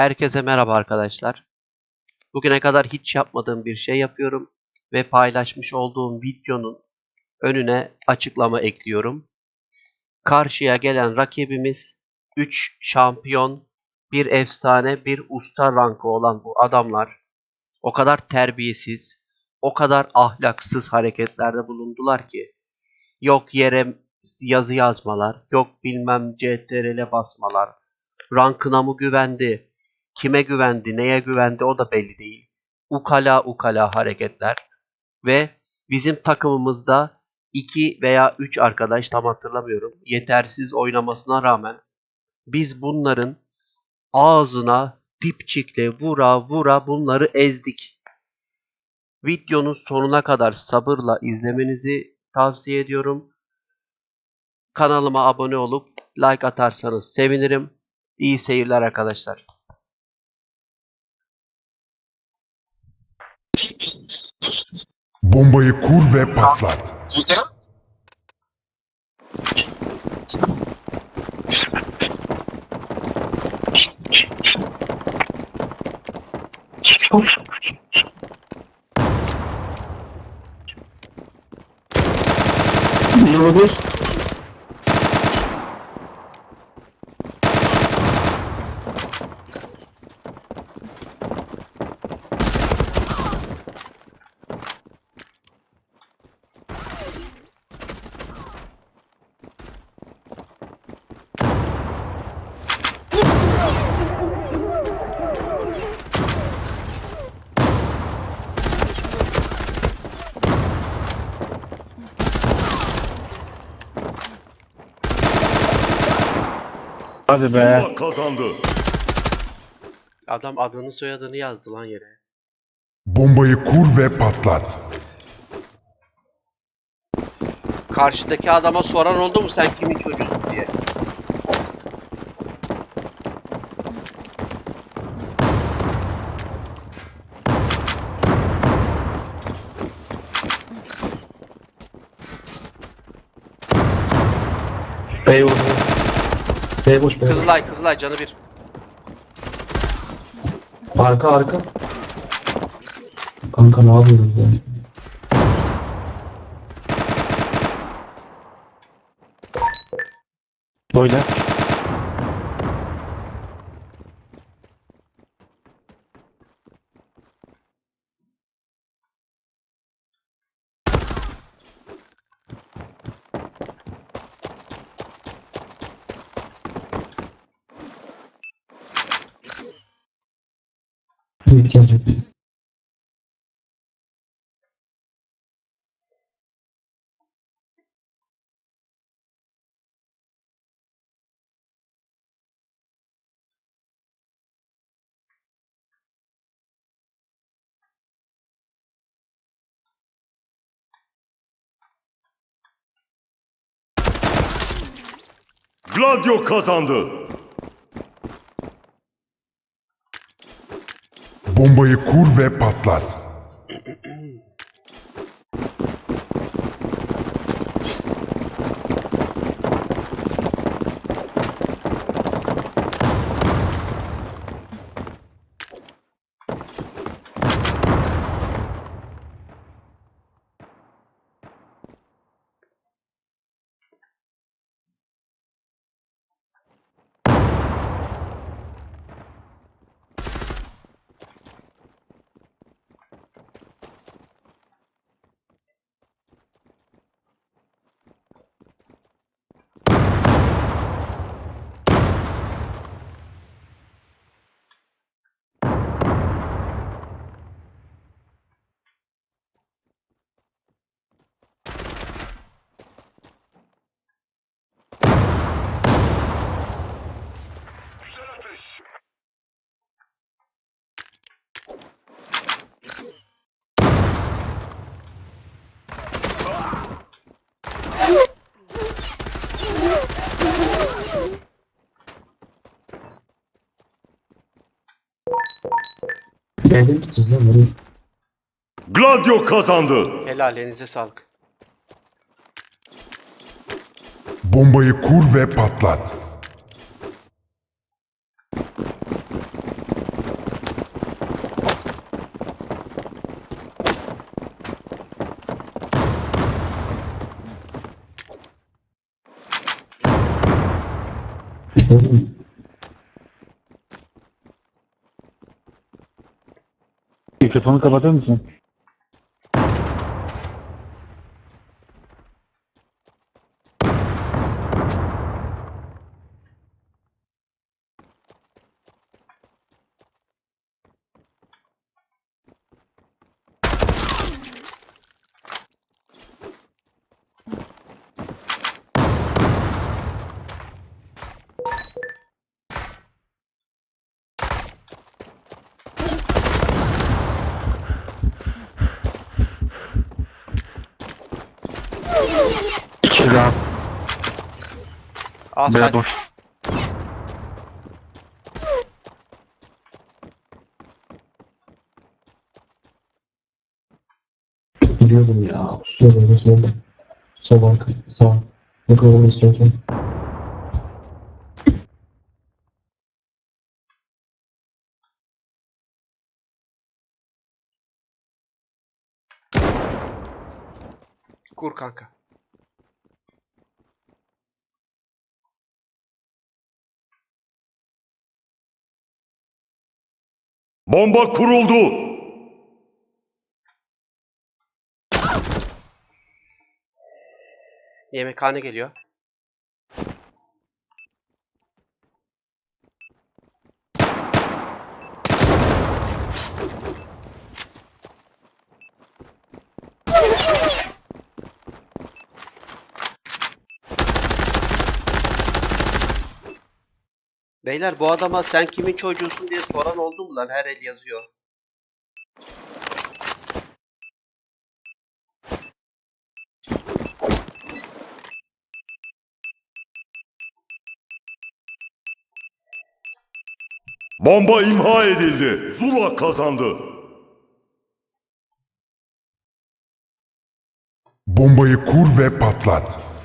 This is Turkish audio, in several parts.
Herkese merhaba arkadaşlar. Bugüne kadar hiç yapmadığım bir şey yapıyorum ve paylaşmış olduğum videonun önüne açıklama ekliyorum. Karşıya gelen rakibimiz 3 şampiyon, bir efsane, bir usta rankı olan bu adamlar o kadar terbiyesiz, o kadar ahlaksız hareketlerde bulundular ki yok yere yazı yazmalar, yok bilmem CTRL'e basmalar, rankına mı güvendi, kime güvendi, neye güvendi o da belli değil. Ukala ukala hareketler ve bizim takımımızda 2 veya 3 arkadaş tam hatırlamıyorum yetersiz oynamasına rağmen biz bunların ağzına dipçikle vura vura bunları ezdik. Videonun sonuna kadar sabırla izlemenizi tavsiye ediyorum. Kanalıma abone olup like atarsanız sevinirim. İyi seyirler arkadaşlar. Bombayı kur ve patlat. Yıldız. Hadi be. Zula kazandı. Adam adını soyadını yazdı lan yere. Bombayı kur ve patlat. Karşıdaki adama soran oldu mu sen kimin çocuğusun diye. Bey vurdu. Bey boş bey. boş. Kızılay Kızılay canı bir. Arka arka. Kanka ne yapıyorsun ya? Böyle. Git gelecek. Gladio kazandı. Bombayı kur ve patlat. Beyde misiniz lan? Böyle Gladio kazandı. Helal elinize sağlık. Bombayı kur ve patlat. Mikrofonu kapatır mısın? Al B'ye sen. boş. Biliyordum ya. Kusura bakma. Sol arka. Sağ. Ne kadar istiyorsan. Bomba kuruldu. Yemekhane geliyor. Beyler bu adama sen kimin çocuğusun diye soran oldu mu lan? Her el yazıyor. Bomba imha edildi. Zula kazandı. Bombayı kur ve patlat.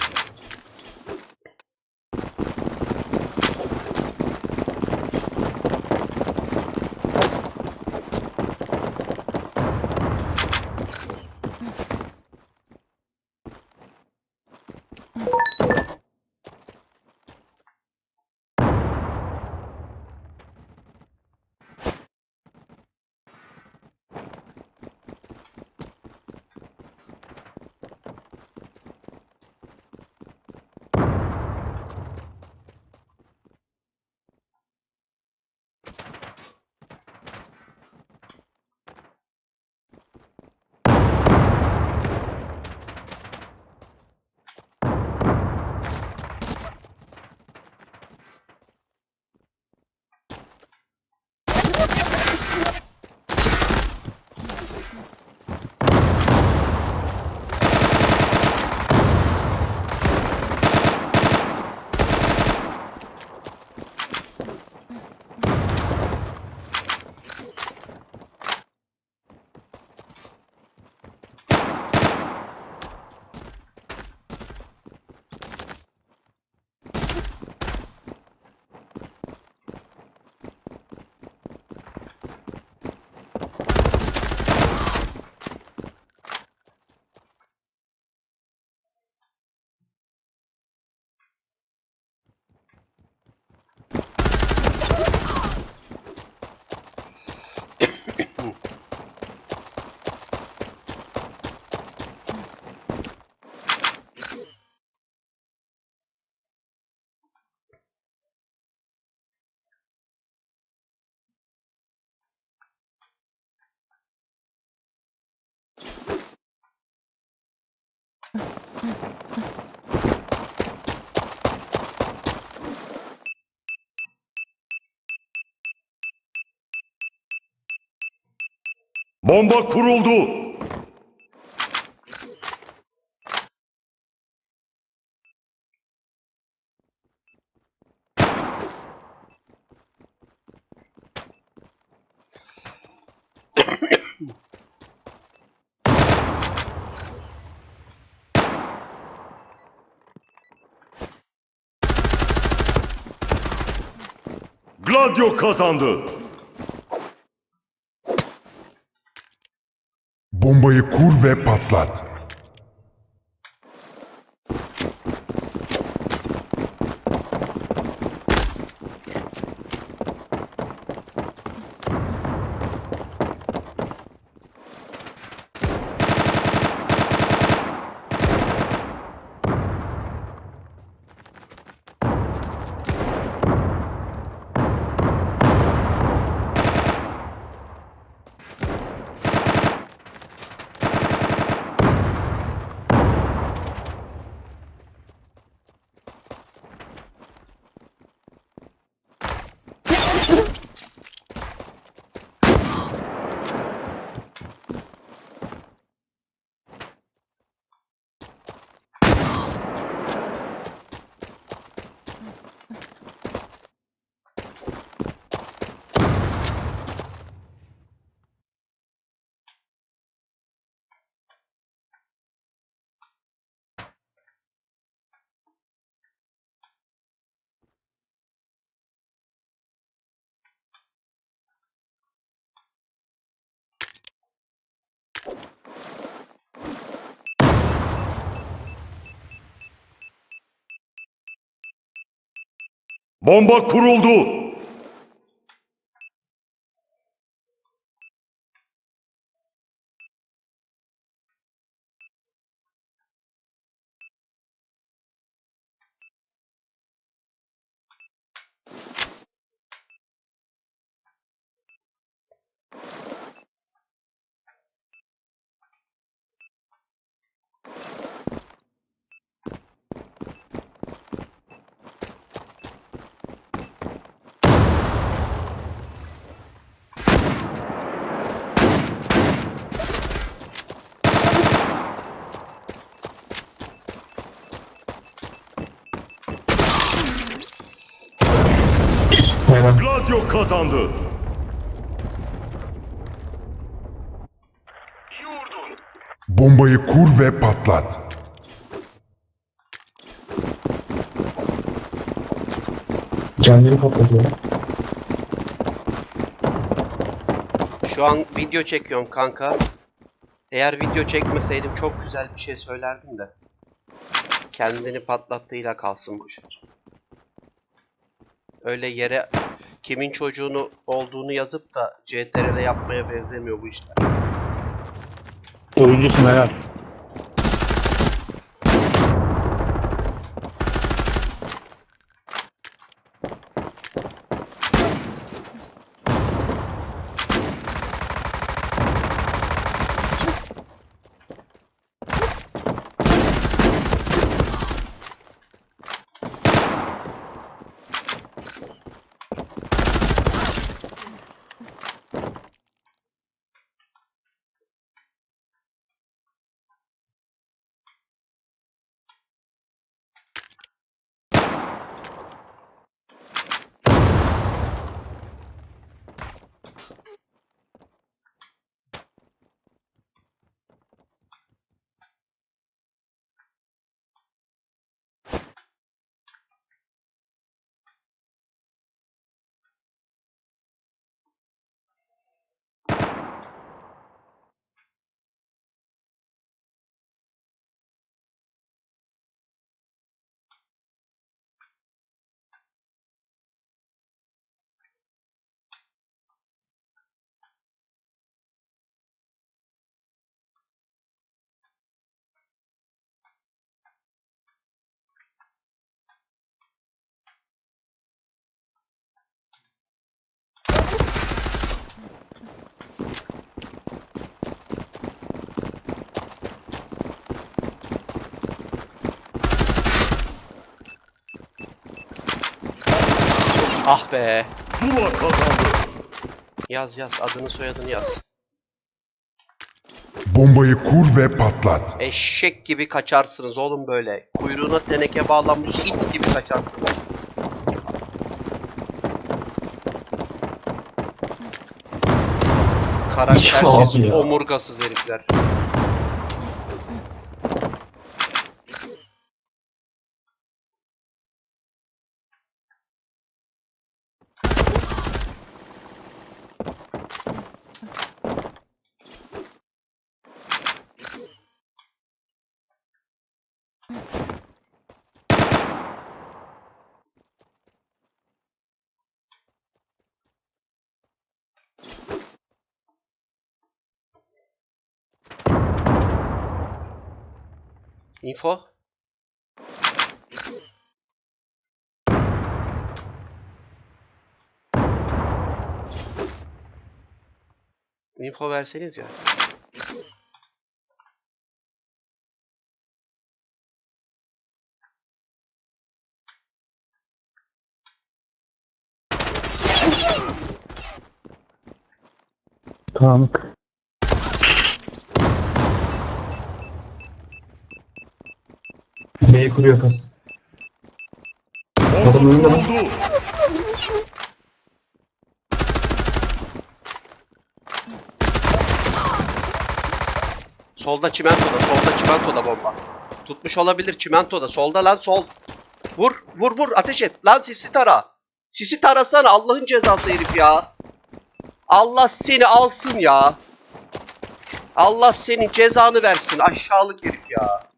Bomba kuruldu. Gladio kazandı. Bombayı kur ve patlat. Bomba kuruldu. Helal. Gladio kazandı. Bombayı kur ve patlat. Kendini patlatıyor. Şu an video çekiyorum kanka. Eğer video çekmeseydim çok güzel bir şey söylerdim de. Kendini patlattığıyla kalsın bu işler. Öyle yere kimin çocuğunu olduğunu yazıp da CTRL yapmaya benzemiyor bu işler. Oyuncusun helal. Ah be! Zula kazandı. Yaz yaz adını soyadını yaz. Bombayı kur ve patlat. Eşek gibi kaçarsınız oğlum böyle. Kuyruğuna teneke bağlanmış it gibi kaçarsınız. Karaktersiz, omurgasız herifler. Info? Info verseniz ya. Karanlık. B'yi kuruyor kas. Adam önünde lan. Solda çimentoda, solda çimentoda bomba. Tutmuş olabilir çimentoda. Solda lan sol. Vur, vur, vur. Ateş et. Lan sisi tara. Sisi tarasana Allah'ın cezası herif ya. Allah seni alsın ya. Allah senin cezanı versin aşağılık herif ya.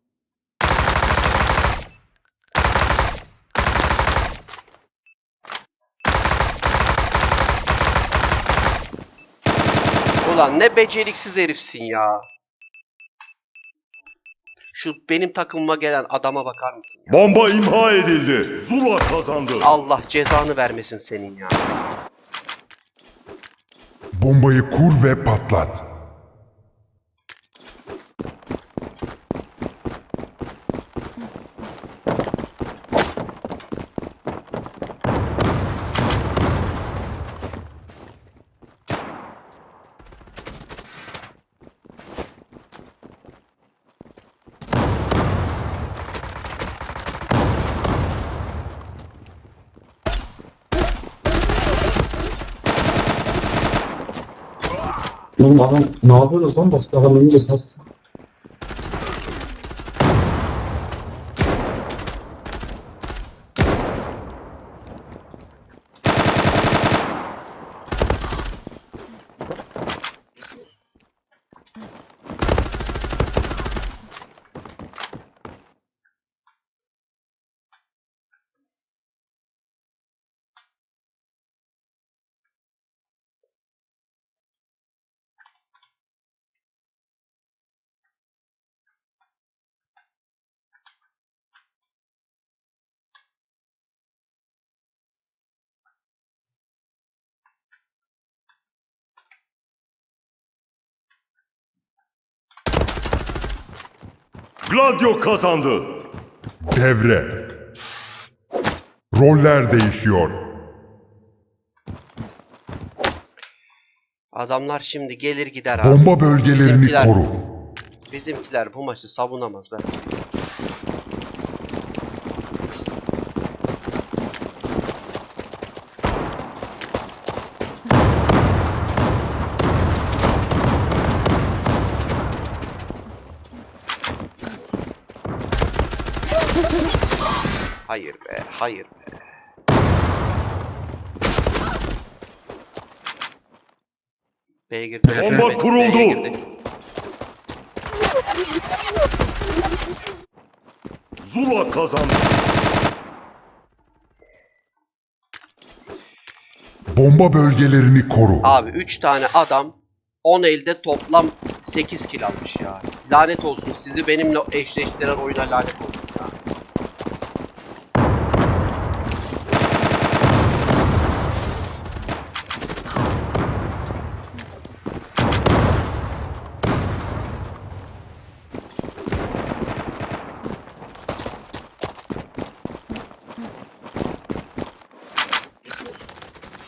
Ulan ne beceriksiz herifsin ya. Şu benim takımıma gelen adama bakar mısın ya? Bomba imha edildi. Zula kazandı. Allah cezanı vermesin senin ya. Bombayı kur ve patlat. Oğlum adam ne yapıyoruz lan basit adam önce sastı. Gladio kazandı. Devre. Roller değişiyor. Adamlar şimdi gelir gider abi. Bomba bölgelerini Bizimkiler- koru. Bizimkiler bu maçı savunamaz ben. Hayır be, hayır be. B'ye girdi. Bomba B'ye kuruldu. girdi. Zula kazandı. Bomba bölgelerini koru. Abi 3 tane adam 10 elde toplam 8 kill almış ya. Lanet olsun sizi benimle eşleştiren oyuna lanet olsun ya.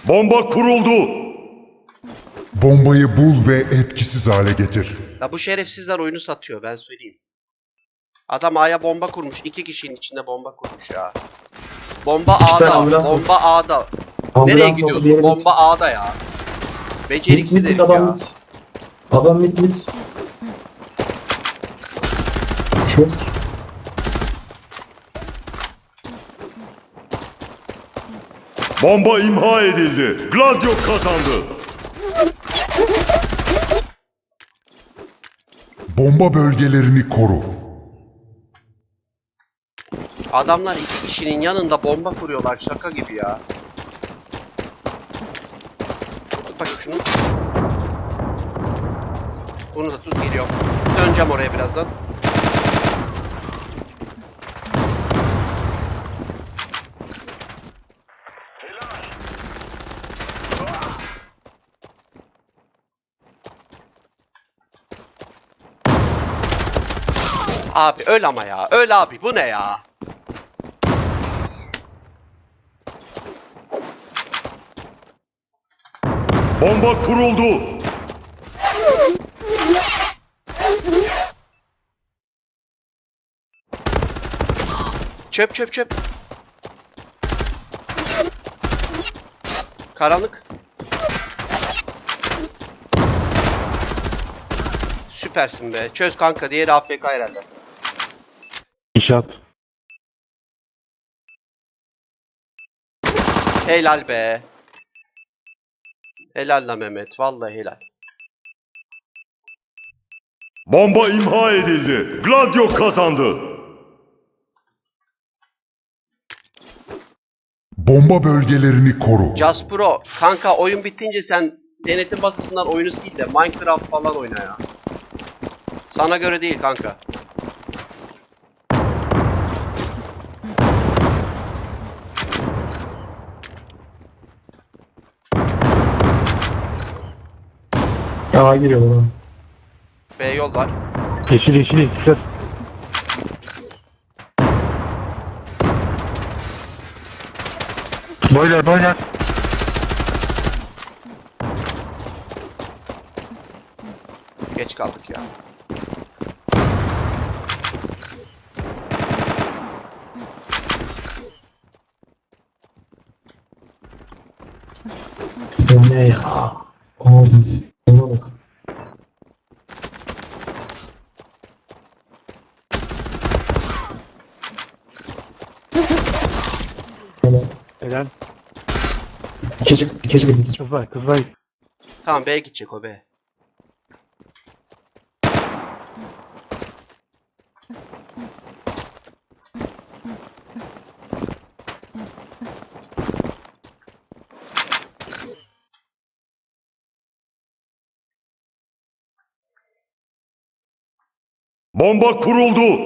Bomba kuruldu. Bombayı bul ve etkisiz hale getir. Ya bu şerefsizler oyunu satıyor ben söyleyeyim. Adam A'ya bomba kurmuş. iki kişinin içinde bomba kurmuş ya. Bomba tane A'da. ambulans var. Bomba A'da. Ambulans Nereye oldu, gidiyorsun? diğeri Bomba A'da ya. Mit Beceriksiz mit herif adam ya. mit. Adam mit mit. Çöz. Bomba imha edildi. Gladio kazandı. Bomba bölgelerini koru. Adamlar iki kişinin yanında bomba kuruyorlar şaka gibi ya. Tut bakayım şunu. Bunu da tut geliyorum. Döneceğim oraya birazdan. Abi öl ama ya. Öl abi bu ne ya? Bomba kuruldu. Çöp çöp çöp. Karanlık. Süpersin be. Çöz kanka. Diğeri AFK herhalde. İnşaat. Helal be. Helal la Mehmet. Vallahi helal. Bomba imha edildi. Gladio kazandı. Bomba bölgelerini koru. Jaspro kanka oyun bitince sen denetim basısından oyunu sil de Minecraft falan oyna ya. Sana göre değil kanka. Aa giriyor bana. B yol var. Yeşil yeşil yeşil. Boiler boiler. Geç kaldık ya. Ne ya? Oğlum. Buna bak. Helal. Helal. İkeci bir ikeci. Kızlar kızlar. Tamam B'ye gidecek o B. Bomba kuruldu.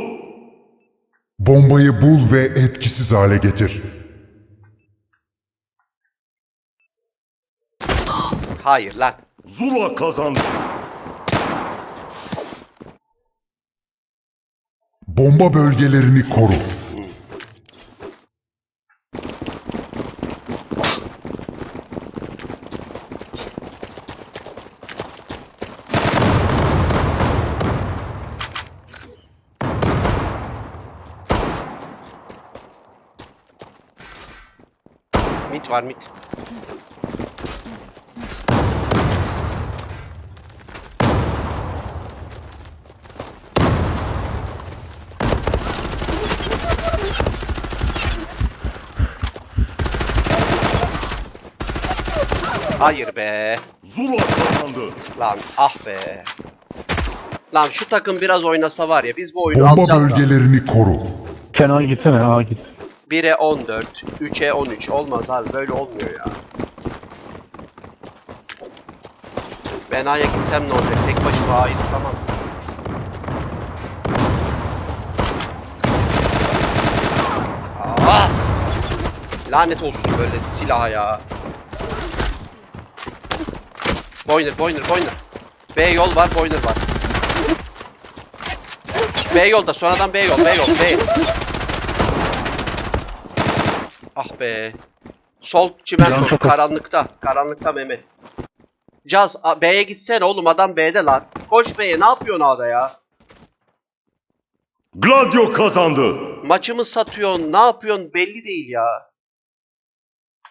Bombayı bul ve etkisiz hale getir. Hayır lan. Zula kazandı. Bomba bölgelerini koru. Mit var mit. Hayır be. Zula kazandı. Lan ah be. Lan şu takım biraz oynasa var ya biz bu oyunu Bomba alacağız da. bölgelerini koru. Sen A gitsene A git. 1'e 14, 3'e 13 olmaz abi böyle olmuyor ya. Ben A'ya gitsem ne olacak? Tek başıma A'yı tutamam. Aa! Lanet olsun böyle silaha ya. Boyner, boyner, boyner. B yol var, boyner var. B yolda, sonradan B yol, B yol, B. Ah be. Sol çimento çok- karanlıkta. Karanlıkta Mehmet. Caz B'ye gitsene oğlum adam B'de lan. Koş B'ye ne yapıyorsun A'da ya? Gladio kazandı. Maçımı satıyorsun ne yapıyorsun belli değil ya.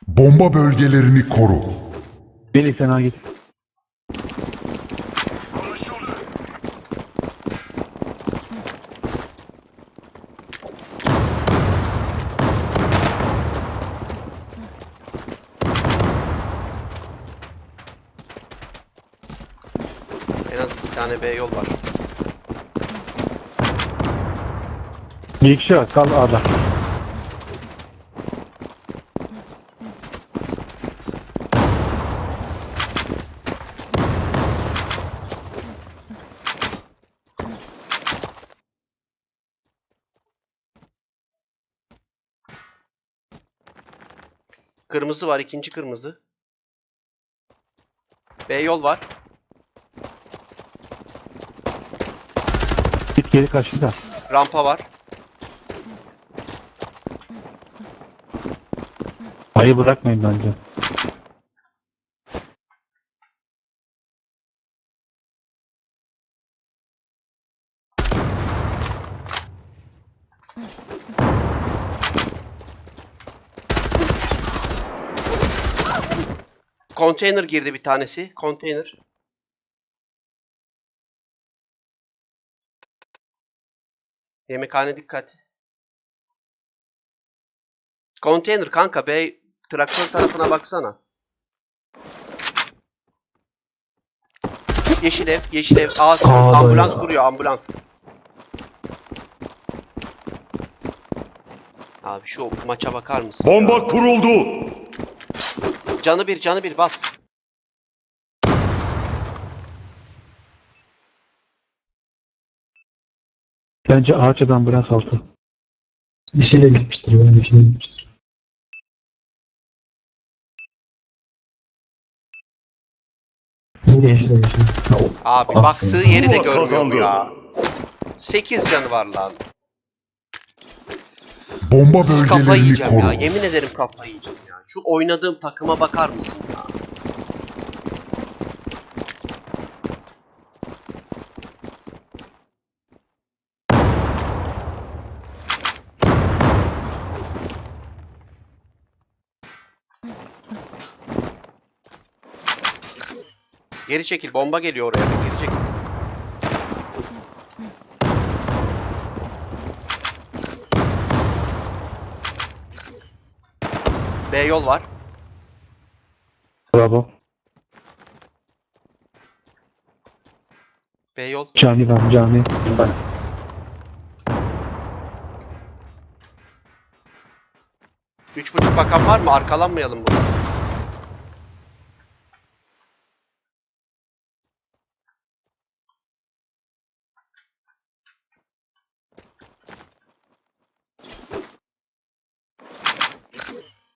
Bomba bölgelerini koru. Deli sen git. En az bir tane B yol var. Bir kişi var kal A'da. Kırmızı var ikinci kırmızı. B yol var. Geri karşıda. Rampa var. A'yı bırakmayın bence. Konteyner girdi bir tanesi. Konteyner. Yemekhane dikkat. Konteyner kanka bey traktör tarafına baksana. Yeşil ev, yeşil ev. Aa, Aa, ambulans ya. vuruyor, ambulans. Abi şu maça bakar mısın? Bomba kuruldu. Canı bir, canı bir bas. Bence ağaç adam biraz altı. Dişiyle gitmiştir. Ben dişiyle gitmiştir. Yine yeşile yeşile. Abi Ah, baktığı yeri de Zula görmüyor bu kazandı. ya. 8 canı var lan. Bomba Kafayı bölgelerini yiyeceğim koru. ya. Yemin ederim kafayı yiyeceğim ya. Şu oynadığım takıma bakar mısın ya? Geri çekil. Bomba geliyor oraya. Geri çekil. B yol var. Bravo. B yol. Cami var cami. Üç buçuk bakan var mı? Arkalanmayalım burada.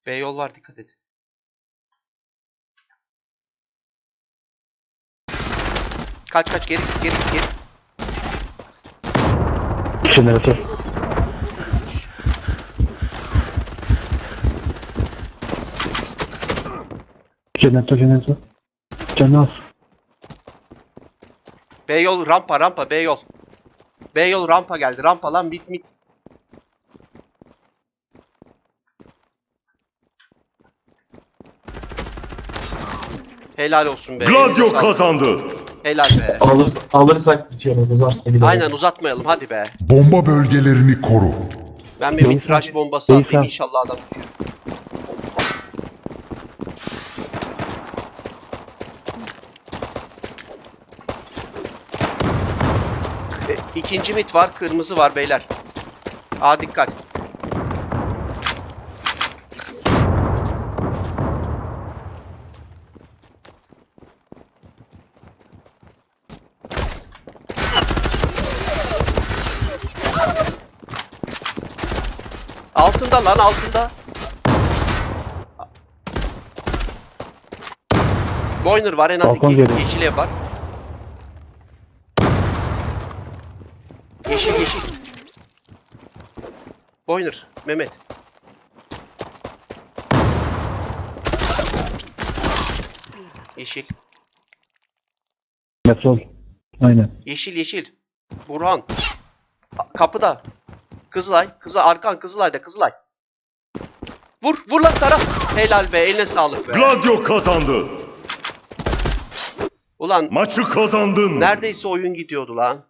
B yol var dikkat et. Kaç kaç geri geri geri. Jeneratör. Jeneratör. Canı az. B yol rampa rampa B yol. B yol rampa geldi. Rampa lan mit mit. Helal olsun be. Gladio kazandı. Helal be. Alır, alırsak bitiyor. Uzarsa gider. Aynen uzatmayalım hadi be. Bomba bölgelerini koru. Ben bir mitraş bombası atayım inşallah adam düşür. İkinci mit var, kırmızı var beyler. Aa dikkat. Altında lan altında. Boyner var en az Balkon iki. Yeşil ev var. Yeşil yeşil. Boyner. Mehmet. Yeşil. Metrol. Aynen. Yeşil yeşil. Burhan. A- Kapıda. Kızılay. Kızılay. Arkan Kızılay'da Kızılay. Vur. Vur lan Tara. Helal be. Eline sağlık be. Gladio kazandı. Ulan Maçı kazandın. neredeyse oyun gidiyordu lan.